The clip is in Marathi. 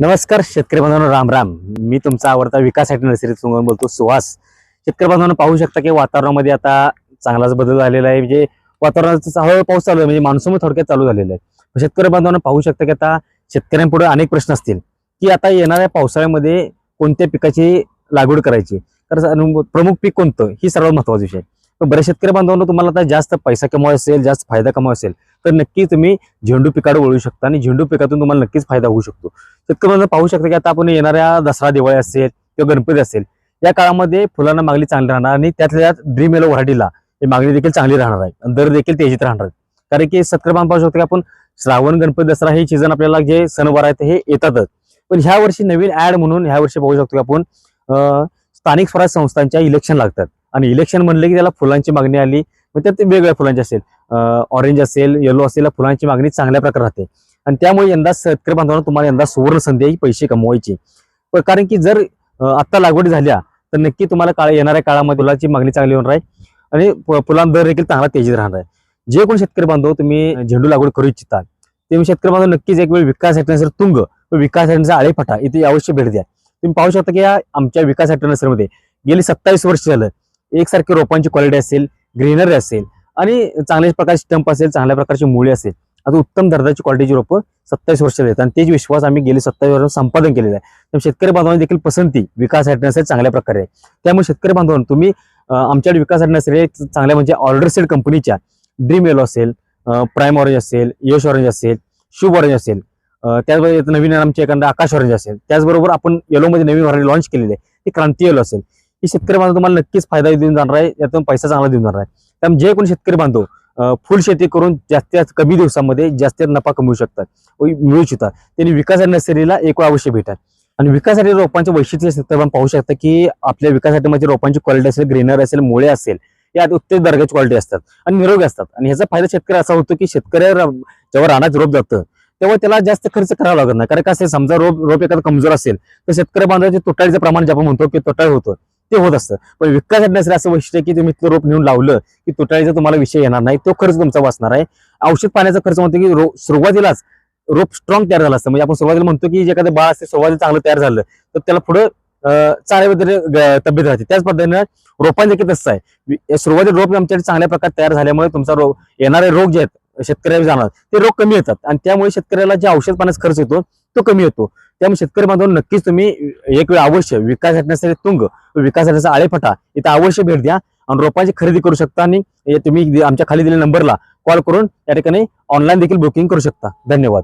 नमस्कार शेतकरी बांधवांनो राम राम. मी तुमचा आवडता विकासाठी नर्सरी सोंगून बोलतो सुहास. शेतकरी बांधवांनो पाहू शकता की वातावरणामध्ये आता चांगलाच बदल झालेला आहे. म्हणजे वातावरणाचा हळूहळू पाऊस चालू आहे. म्हणजे मान्सून थोडक्यात चालू झालेलं आहे. शेतकरी बांधवांना पाहू शकता की आता शेतकऱ्यांपुढे अनेक प्रश्न असतील. की आता येणाऱ्या पावसाळ्यामध्ये कोणत्या पिकाची लागवड करायची? तर प्रमुख पीक कोणतं? ही सर्वात महत्त्वाचा विषय आहे. तर बऱ्याच शेतकरी बांधवांना तुम्हाला आता जास्त पैसा कमावा असेल जास्त फायदा कमावा असेल तर नक्की तुम्ही झेंडू पिकाकडे वळू शकता आणि झेंडू पिकातून तुम्हाला नक्कीच फायदा होऊ शकतो. शेतकरी बांधव पाहू शकता की आता आपण येणाऱ्या दसरा दिवाळी असेल किंवा गणपती असेल या काळामध्ये फुलांना मागणी चांगली राहणार आणि त्यातल्या त्यात ड्रीम येलो व्हरायटीला ही मागणी देखील चांगली राहणार आहे. आणि दर देखील तेजीत राहणार आहे कारण की शेतकरी बांधव पाहू शकतो की आपण श्रावण गणपती दसरा हे सीझन आपल्याला जे सणवार आहेत हे येतातच. पण ह्या वर्षी नवीन ऍड म्हणून ह्या वर्षी पाहू शकतो की आपण स्थानिक स्वराज संस्थांच्या इलेक्शन लागतात. आणि इलेक्शन म्हणले की त्याला फुलांची मागणी आली. मग त्यात ते वेगवेगळ्या फुलांची असेल. ऑरेंज असेल येलो असेल फुलांची मागणी चांगल्या प्रकारे राहते. आणि त्यामुळे यंदा शेतकरी बांधवांना तुम्हाला यंदा सुवर्ण संधी आहे ही पैसे कमवायची. पण कारण की जर आत्ता लागवड झाल्या तर नक्की तुम्हाला काळ येणाऱ्या काळामध्ये फुलाची मागणी चांगली होणार आहे. आणि फु- फुलांना दर देखील चांगला तेजीत राहणार आहे. जे कोण शेतकरी बांधव तुम्ही झेंडू लागवड करू इच्छिता ते शेतकरी बांधव नक्कीच एक वेळ विकास नर्सरी तुंग व विकास आळेफाटा इथे अवश्य भेट द्या. तुम्ही पाहू शकता की या आमच्या विकास नर्सरीमध्ये गेली सत्तावीस वर्ष झालं. एकसारखी रोपांची क्वालिटी असेल ग्रीनरी असेल आणि चांगल्या प्रकारचे स्टंप असेल चांगल्या प्रकारची मुळे असेल आता उत्तम दर्जाची क्वालिटीची रोपं सत्तावीस वर्ष आहेत. आणि तेच विश्वास आम्ही गेले सत्तावीस वर्ष संपादन केलेलं आहे. त्यामुळे शेतकरी बांधवांनी देखील पसंती विकास नर्सरी चांगल्या प्रकारे आहे त्यामुळे शेतकरी बांधवांनी तुम्ही आमच्याकडे विकास नर्सरी चांगल्या म्हणजे ऑर्डर सेल कंपनीच्या ड्रीम येलो असेल प्राईम ऑरेंज असेल यश ऑरेंज असेल शुभ ऑरेंज असेल त्याचबरोबर नवीन आमच्या एखादा आकाश ऑरेंज असेल त्याचबरोबर आपण येलोमध्ये नवीन ऑरेंज लॉन्च केलेले आहे ते क्रांती येलो असेल. ही शेतकरी बांधव तुम्हाला नक्कीच फायदा देऊन जाणार आहे यातून पैसा चांगला देऊन जाणार आहे. त्यामुळे जे कोणी शेतकरी बांधव फुल शेती करून जास्तीत जास्त कमी दिवसामध्ये जास्तीत नफा कमवू शकतात मिळू शकतात. त्यांनी विकास नर्सरीला एक अवश्य भेटतात आणि विकासासाठी रोपांचे वैशिष्ट्य शेतकरी आपण पाहू शकता की आपल्या विकासासाठी म्हणजे रोपांची क्वालिटी असेल ग्रेनर असेल मुळे असेल यात उत्तेज दर्जाची क्वालिटी असतात आणि निरोगी असतात. आणि ह्याचा फायदा शेतकरी असा होतो की शेतकऱ्या जेव्हा रानात रोप जातं तेव्हा त्याला जास्त खर्च करावा लागत नाही. कारण का आहे, समजा रोप रोप एखादा कमजोर असेल तर शेतकरी बांधवाचे तुटाळीचं प्रमाण जे आपण म्हणतो की तुटाळ होतं. ते होत असतं. पण विकास नसेल असं वैशिष्ट्य की तुम्ही इतकं रोप नेऊन लावलं की तुटाळीचा तुम्हाला विषय येणार नाही. तो खर्च तुमचा वाचणार आहे. औषध पाण्याचा खर्च म्हणतो की रो- सुरुवातीलाच रोप स्ट्रॉंग तयार झाला असतं. म्हणजे आपण सुरुवातीला म्हणतो की जे एखादं बाळ असते सुरुवातीला चांगलं तयार झालं तर त्याला पुढं चारे वगैरे तब्येत राहते. त्याच पद्धतीने रोपांचे देखील तसं आहे. सुरुवातीला रोप आमच्याकडे चांगल्या प्रकारे तयार झाल्यामुळे तुमचा रोग येणारे रोग जे आहेत शेतकऱ्याला जाणार ते रोग कमी येतात. आणि त्यामुळे शेतकऱ्याला जे औषध पाण्याचा खर्च येतो तो कमी येतो त्यामुळे शेतकरी बांधव नक्कीच तुम्ही एक वेळ अवश्य विकास घटण्यासाठी तुंग विकास घटण्याचा आळेफटा इथं अवश्य भेट द्या. आणि रोपांची खरेदी करू शकता आणि तुम्ही आमच्या खाली दिलेल्या नंबरला कॉल करून या ठिकाणी ऑनलाईन देखील बुकिंग करू शकता. धन्यवाद.